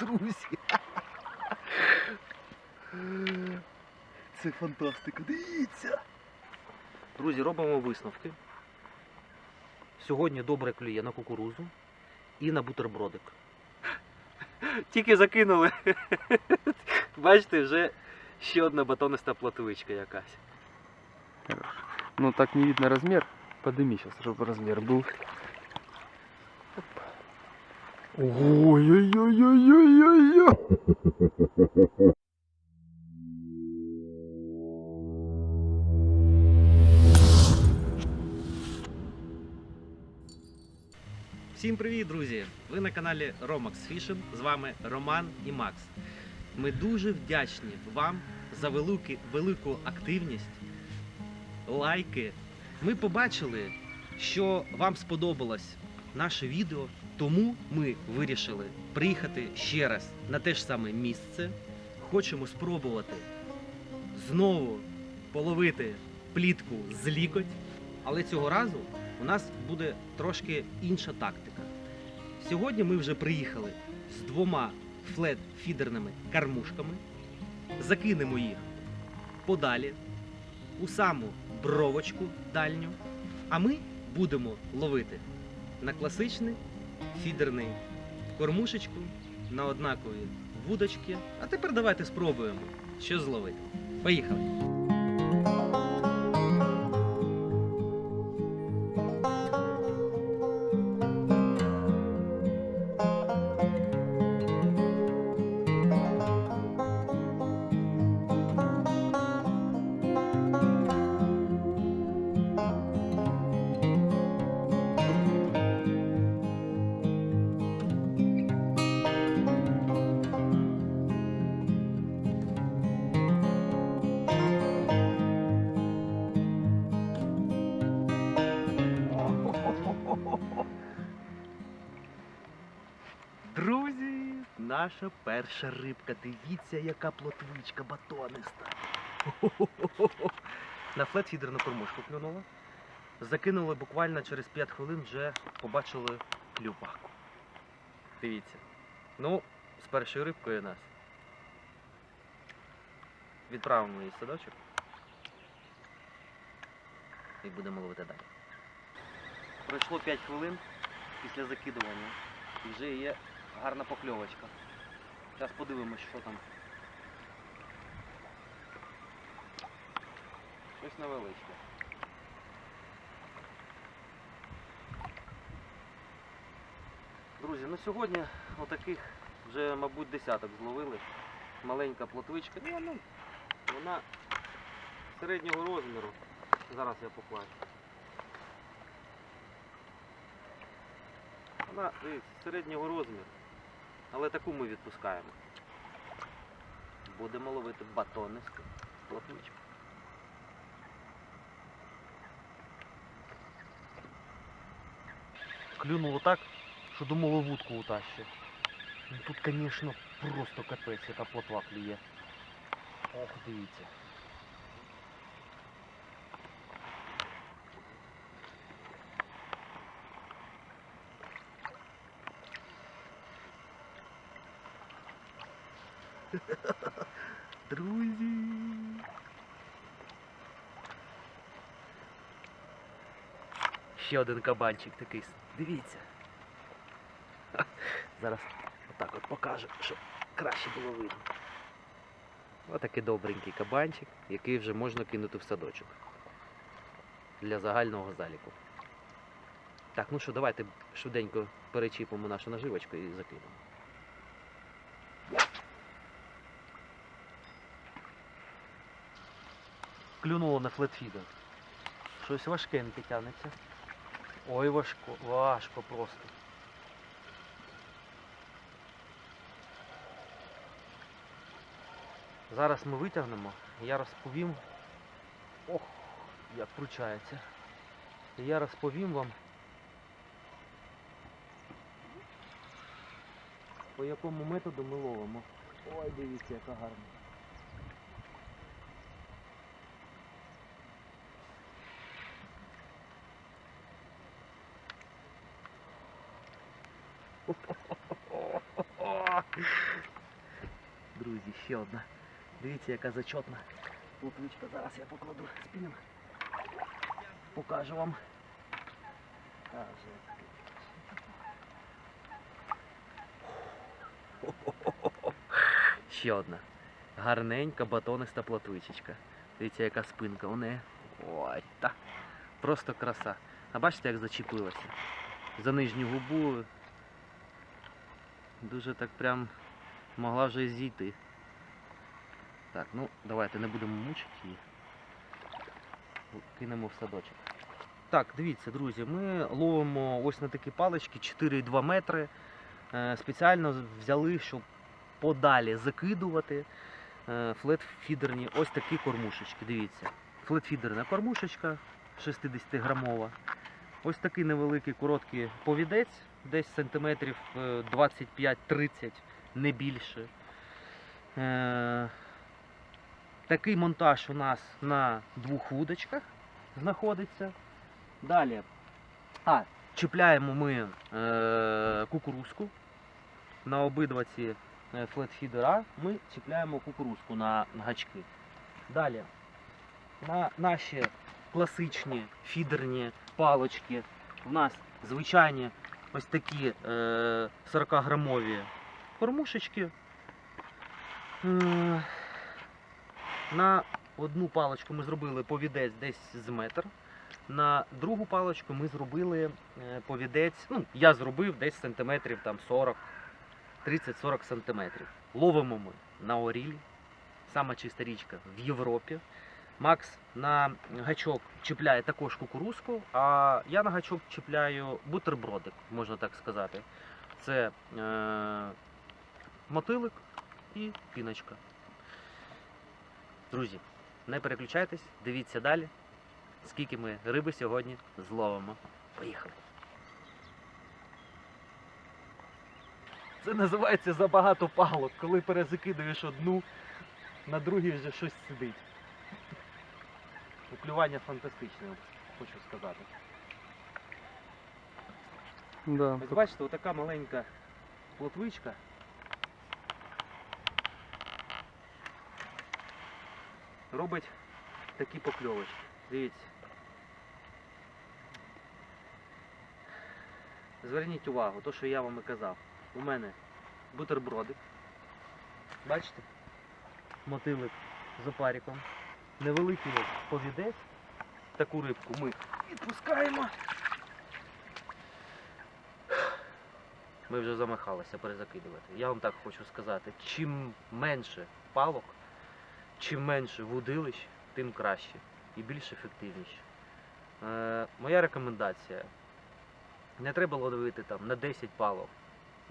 Друзі. Це фантастика, дивіться. Друзі, робимо висновки. Сьогодні добре клює на кукурузу і на бутербродик. Тільки закинули. Бачите, вже ще одна батониста платвичка якась. Ну так не видно размер. Подними сейчас, чтобы размер был. Ой-ой-ой-ой-ой-ой-ой. Всім привіт, друзі! Ви на каналі Romax Fishing. З вами Роман і Макс. Ми дуже вдячні вам за велику, велику активність, лайки. Ми побачили, що вам сподобалось наше відео, тому ми вирішили приїхати ще раз на те ж саме місце. Хочемо спробувати знову половити плітку з лікоть, але цього разу у нас буде трошки інша тактика. Сьогодні ми вже приїхали з двома флет-фідерними кормушками, закинемо їх подалі, у саму бровочку дальню, а ми будемо ловити на класичний фідерний кормушечку, на однакові вудочки. А тепер давайте спробуємо, що зловити. Поїхали! Друзі, наша перша рибка. Дивіться, яка плотвичка батониста. Хо-хо-хо-хо. На кормушку клюнула. Закинули буквально через 5 хвилин вже побачили клюпаку. Дивіться. Ну, з першою рибкою нас. Відправимо її в садочок. І будемо ловити далі. Пройшло 5 хвилин після закидування. І вже є гарна покльовочка. Зараз подивимось, що там. Щось невеличке. Друзі, ну сьогодні отаких вже, мабуть, десяток зловили. Маленька плотвичка. Ну, ну, вона середнього розміру. Зараз я покладу. Вона середнього розміру. Але таку ми відпускаємо. Будемо ловити батонисту плотвичку. Клюнуло так, що думало вудку утащить. Тут, звісно, просто капець, яка плотва клює. Ох, дивіться. Друзі. Ще один кабанчик такий. Дивіться. Зараз отак от покажу, щоб краще було видно. Отакий добренький кабанчик, який вже можна кинути в садочок. Для загального заліку. Так, ну що, давайте швиденько перечіпимо нашу наживочку і закинемо. Клюнуло на флетфідер. Щось важкеньке тягнеться. Ой, важко, важко просто. Зараз ми витягнемо, я розповім. Ох, як кручається. Я розповім вам, по якому методу ми ловимо. Ой, дивіться, яка гарна. Друзі, ще одна. Дивіться, яка зачотна. Плотвичка. Зараз я покладу спінінг. Покажу вам. Ще одна. Гарненька батониста плотвичечка. Дивіться, яка спинка у неї. Ой, та. Просто краса. А бачите, як зачепилася? За нижню губу. Дуже так прям могла вже зійти. Так, ну давайте не будемо мучити її. Кинемо в садочок. Так, дивіться, друзі, ми ловимо ось на такі палички 4,2 метри. Е, Спеціально взяли, щоб подалі закидувати е, флетфідерні ось такі кормушечки. Дивіться. Флетфідерна кормушечка 60-грамова. Ось такий невеликий короткий повідець, десь сантиметрів е, 25-30, не більше. Такий монтаж у нас на двох вудочках знаходиться. Далі. А, чіпляємо ми е, кукурузку на обидва ці е, флетфідера. Ми чіпляємо кукурузку на гачки. Далі. На наші класичні фідерні палочки у нас звичайні ось такі е, 40-грамові кормушечки. На одну паличку ми зробили повідець десь з метр. На другу паличку ми зробили е, повідець, ну, я зробив десь сантиметрів там 40, 30-40 сантиметрів. Ловимо ми на оріль, сама чиста річка в Європі. Макс на гачок чіпляє також кукурузку, а я на гачок чіпляю бутербродик, можна так сказати. Це е, мотилик і піночка. Друзі, не переключайтесь, дивіться далі, скільки ми риби сьогодні зловимо. Поїхали. Це називається забагато палок, коли перезакидуєш одну, на другій вже щось сидить. Уклювання фантастичне, хочу сказати. Да. Ось бачите, отака маленька плотвичка. Робить такі покльовочки. Дивіться. Зверніть увагу, то що я вам і казав. У мене бутербродик. Бачите? Мотилик з опариком. Невеликий повідець. Таку рибку ми відпускаємо. Ми вже замахалися перезакидувати. Я вам так хочу сказати, чим менше палок, чим менше вудилищ, тим краще і більш ефективніше. Е, моя рекомендація. Не треба ловити там на 10 палок.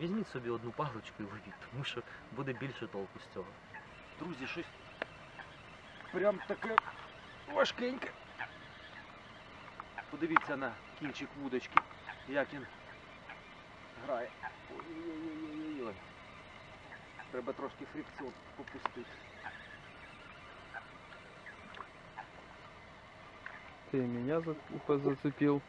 Візьміть собі одну паличку і ловіть, тому що буде більше толку з цього. Друзі, щось прям таке важкеньке. Подивіться на кінчик вудочки, як він грає. Ой-ой-ой-ой-ой. Треба трошки фрикціон попустити. Ты меня за зацепил.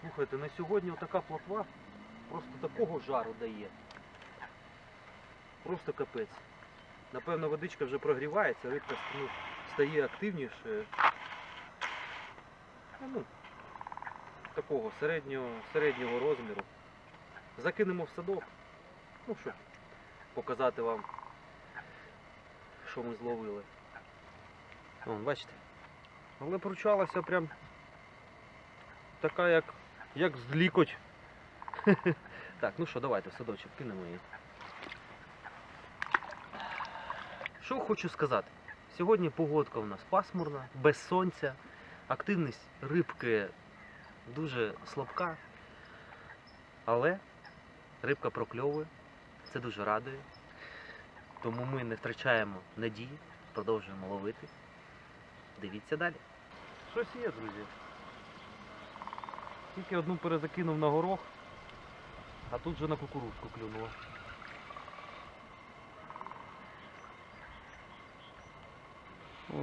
Слухайте, на сьогодні така плотва просто такого жару дає. Просто капець. Напевно, водичка вже прогрівається, рибка ну, стає активніше. Ну, такого середнього, середнього розміру. Закинемо в садок, ну, щоб показати вам, що ми зловили. Вон, бачите? Але пручалася прям така, як, як з лікоть. так, ну що, давайте в садочок кинемо її. Що хочу сказати? Сьогодні погодка у нас пасмурна, без сонця, активність рибки дуже слабка, але рибка прокльовує, це дуже радує. Тому ми не втрачаємо надії, продовжуємо ловити. Дивіться далі. Щось є, друзі. Тільки одну перезакинув на горох, а тут вже на кукурудзку клюнуло.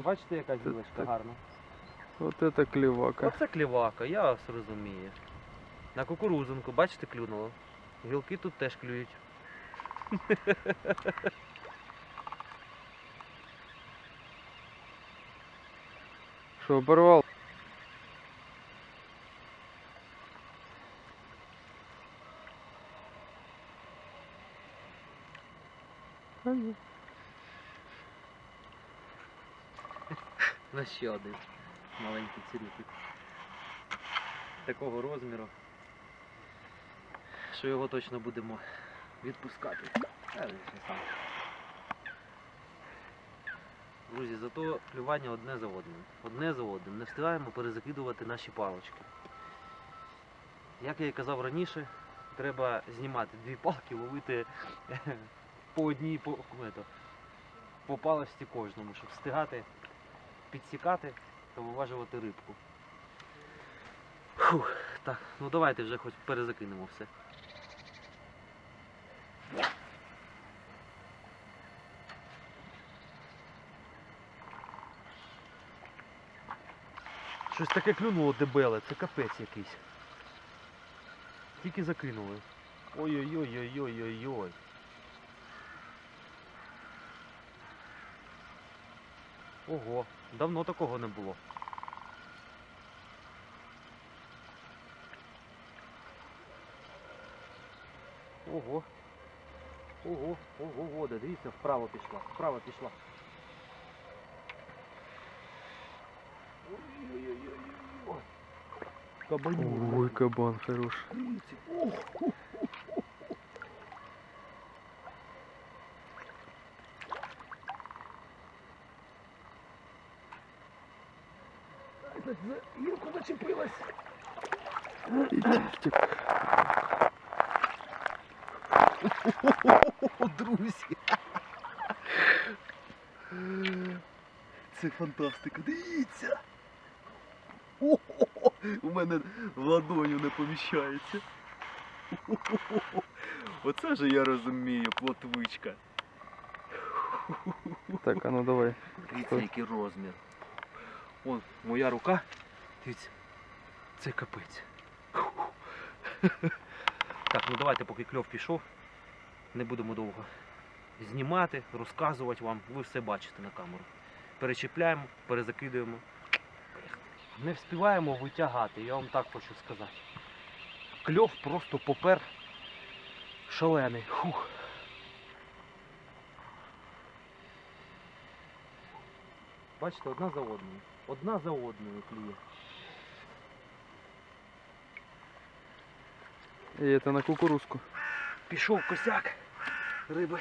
Бачите, яка Це зілочка гарна. Вот это клевака. Оце клівака, я вас розумію. На кукурузинку, бачите, клюнуло. Гілки тут теж клюють. Что, оборвал? А. На ще один маленький цирюпик. Такого розміру, що його точно будемо відпускати. Друзі, зато клювання одне за одним. Одне за одним. Не встигаємо перезакидувати наші палочки. Як я і казав раніше, треба знімати дві палки, ловити по одній по, по палочці кожному, щоб встигати підсікати та виважувати рибку. Фух, так, ну давайте вже хоч перезакинемо все. Щось таке клюнуло дебеле, це капець якийсь. Тільки закинули. Ой-ой-ой-ой-ой-ой-ой. Ого, давно такого не було. Ого. Ого, ого, вода, дивіться, вправо пішла, вправо пішла. Ой-ой-ой-ой-ой. Кабанюра. Ой, кабан хороший. Дивіться. Гілку зачепилась. И чистик. О, друзі. Це фантастика, дивіться. О-хо-хо, У мене ладоню не поміщається. Оце же я розумію, плотвичка. Так, а ну давай. Дивіться, який розмір. Вон, моя рука. Дивіться. Це капець. Так, ну давайте, поки кльов пішов, не будемо довго знімати, розказувати вам. Ви все бачите на камеру. Перечіпляємо, перезакидуємо. Не встигаємо витягати, я вам так хочу сказати. Кльов просто попер шалений. Фух. Бачите, одна за одною. Одна за одною клює. И это на кукурузку. Пішов косяк риби.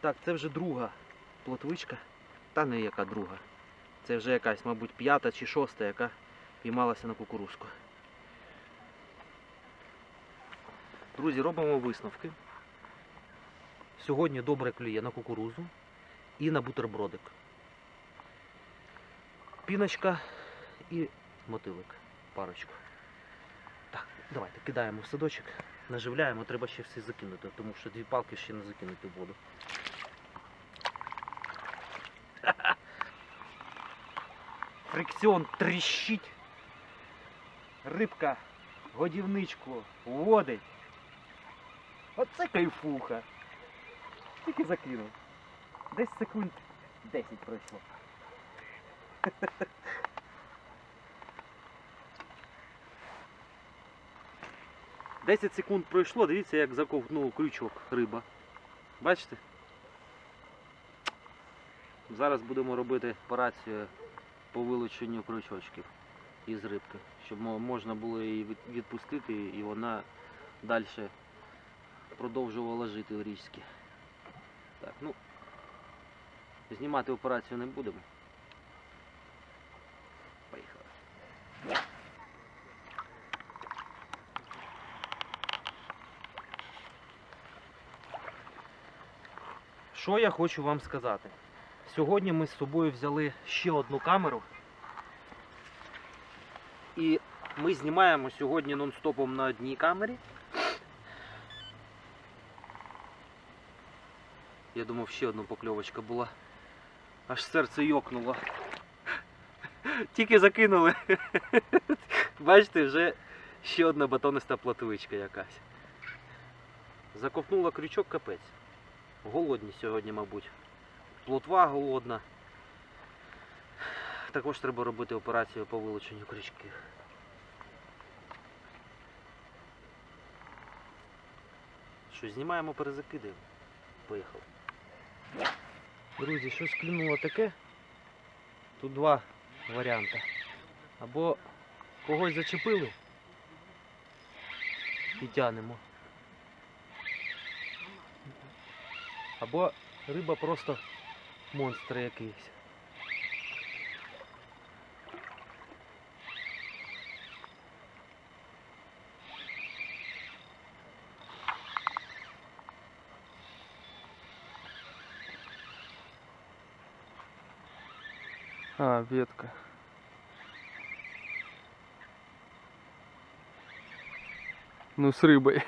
Так, це вже друга плотвичка. Та не яка друга. Це вже якась, мабуть, п'ята чи шоста, яка піймалася на кукурузку. Друзі, робимо висновки. Сьогодні добре клює на кукурузу і на бутербродик. Піночка і мотилик. Парочку. Так, давайте кидаємо в садочок, наживляємо, треба ще все закинути, тому що дві палки ще не закинути в воду. Фрикціон тріщить. Рибка годівничку водить. Оце кайфуха. Тільки закинув. Десь секунд 10 пройшло. 10 секунд пройшло, дивіться, як заковтнув крючок риба. Бачите? Зараз будемо робити операцію по вилученню крючочків із рибки, щоб можна було її відпустити і вона далі продовжувала жити в річці. Так, ну, знімати операцію не будемо. Поїхали. Що я хочу вам сказати? Сьогодні ми з собою взяли ще одну камеру. І ми знімаємо сьогодні нон-стопом на одній камері. Я думав, ще одна покльовочка була. Аж серце йокнуло. Тільки закинули. Бачите, вже ще одна батониста плотвичка якась. Заковтнула крючок капець. Голодні сьогодні, мабуть. Плотва голодна. Також треба робити операцію по вилученню крючків. Що, знімаємо, перезакидаємо. Поїхали. Друзі, щось клюнуло таке. Тут два варіанти. Або когось зачепили і тянемо. Або риба просто монстр якийсь. А, ветка. Ну, с рыбой.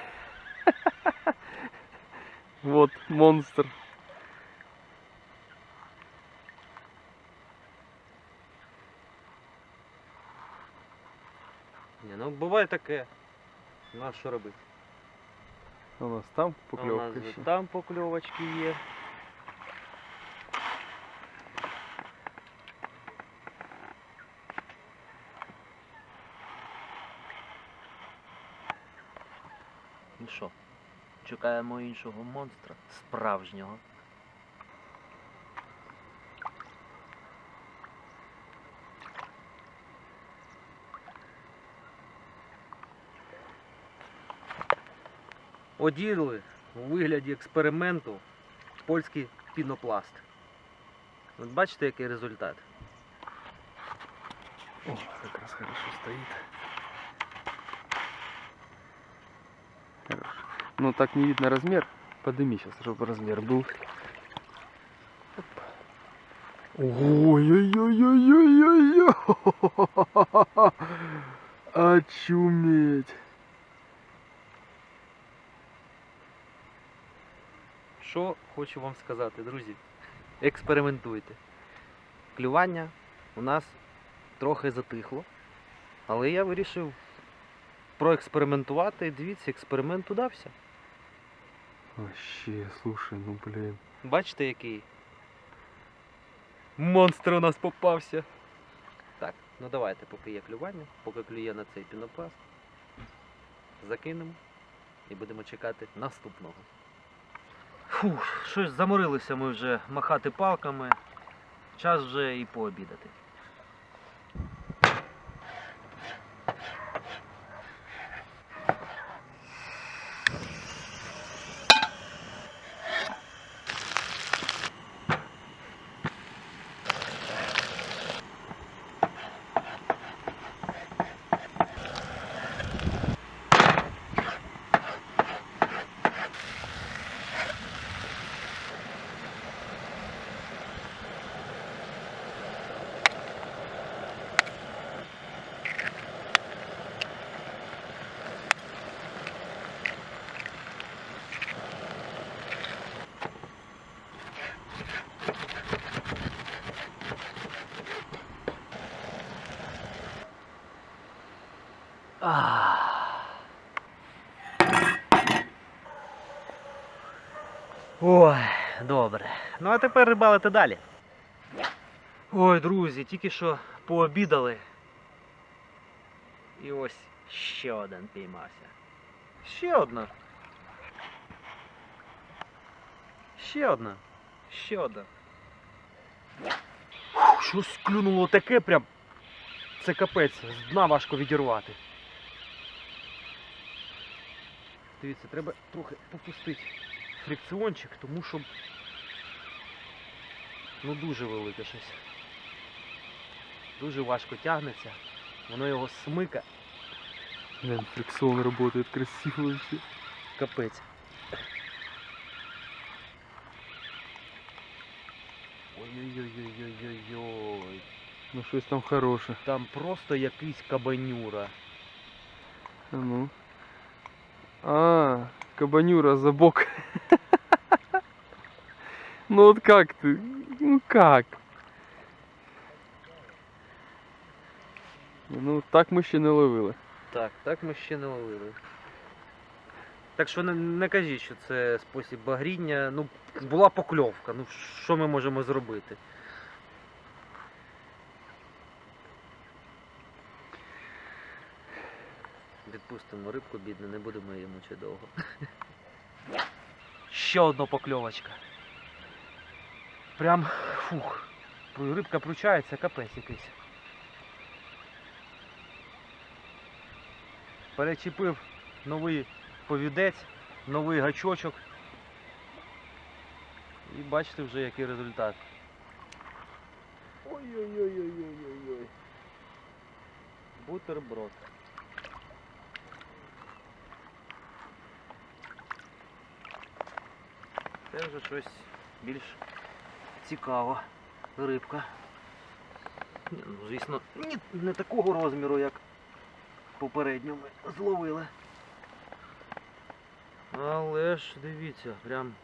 Вот монстр. Ні, ну буває таке. Ну а що робити? У нас там У нас поклевка же еще. там покльовочки є. Чекаємо іншого монстра, справжнього. Оділи у вигляді експерименту польський пінопласт. От бачите, який результат? О, как раз хорошо стоит. Хорош. Ну, так не видно размер. Подними сейчас, чтобы размер был. Оп. Ой-ой-ой-ой-ой-ой! Очуметь! Що хочу вам сказати, друзі? Експериментуйте. Клювання у нас трохи затихло, але я вирішив проекспериментувати. Дивіться, експеримент удався. Вообще, слушай, ну блин. Бачите, який монстр у нас попався. Так, ну давайте, поки є клювання, поки клює на цей пінопласт, закинемо і будемо чекати наступного. Фух, щось заморилися ми вже махати палками. Час вже і пообідати. Ой, добре. Ну а тепер рибалити далі. Ой, друзі, тільки що пообідали. І ось ще один піймався. Ще одна. Ще одна. Ще одна. Щось клюнуло таке прям. Це капець, з дна важко відірвати. Дивіться, треба трохи попустити фрикціончик, тому що ну дуже велике щось. Дуже важко тягнеться. Воно його смика. Блин, фрикцион работает красиво вообще. Капець. Ой-ой-ой-ой-ой-ой. Ну, щось там хороше. Там просто якийсь кабанюра. А ну. А, кабанюра за бок. Ну вот как ты? Ну как? Ну, так ми ще не ловили. Так, так ми ще не ловили. Так що не, не кажіть, що це спосіб багріння. Ну, була покльовка. Ну що ми можемо зробити? Відпустимо рибку, бідну, не будемо її мучити довго. Ще одна покльовочка. Прям фух. Рибка пручається, капець якийсь. Перечепив новий повідець, новий гачочок. І бачите вже який результат. Ой-ой-ой-ой-ой-ой. Бутерброд. Це вже щось більш цікава рибка. Ну, звісно, ні, не такого розміру, як попередньо ми зловили. Але ж дивіться, прям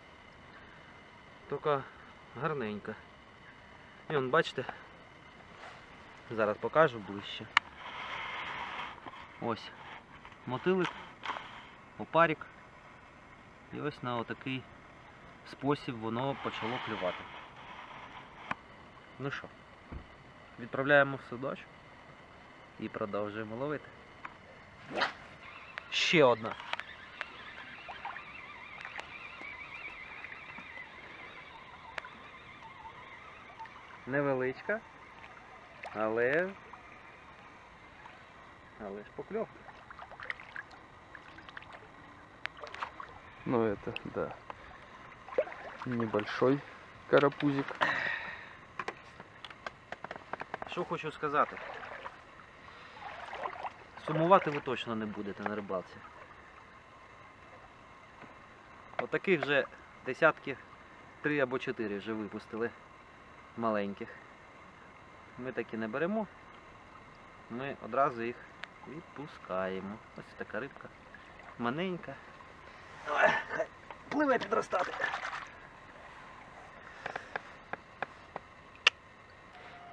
така гарненька. І он, бачите, зараз покажу ближче. Ось мотилик, опарик. І ось на отакий спосіб воно почало клювати. Ну що, відправляємо в судочок і продовжуємо ловити. Ще одна. Невеличка, але. Але ж покльовка. Ну, это, да. Небольшой карапузик. Що хочу сказати. Сумувати ви точно не будете на рибалці. Отаких вже десятків три або чотири вже випустили маленьких. Ми такі не беремо. Ми одразу їх відпускаємо. Ось така рибка. Маленька. Хай пливе підростати.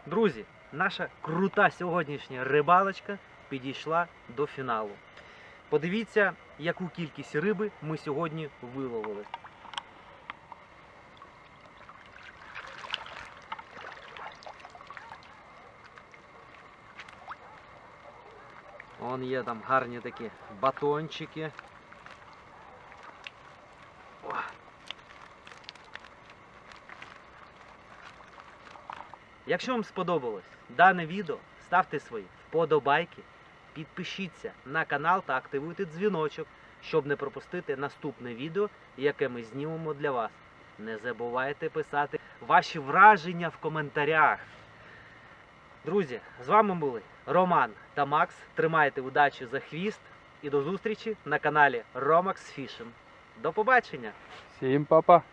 Друзі, наша крута сьогоднішня рибалочка підійшла до фіналу. Подивіться, яку кількість риби ми сьогодні виловили. Вон є там гарні такі батончики. Якщо вам сподобалось дане відео, ставте свої вподобайки, підпишіться на канал та активуйте дзвіночок, щоб не пропустити наступне відео, яке ми знімемо для вас. Не забувайте писати ваші враження в коментарях. Друзі, з вами були Роман та Макс. Тримайте удачі за хвіст і до зустрічі на каналі Romax Fishing. До побачення! Всем папа.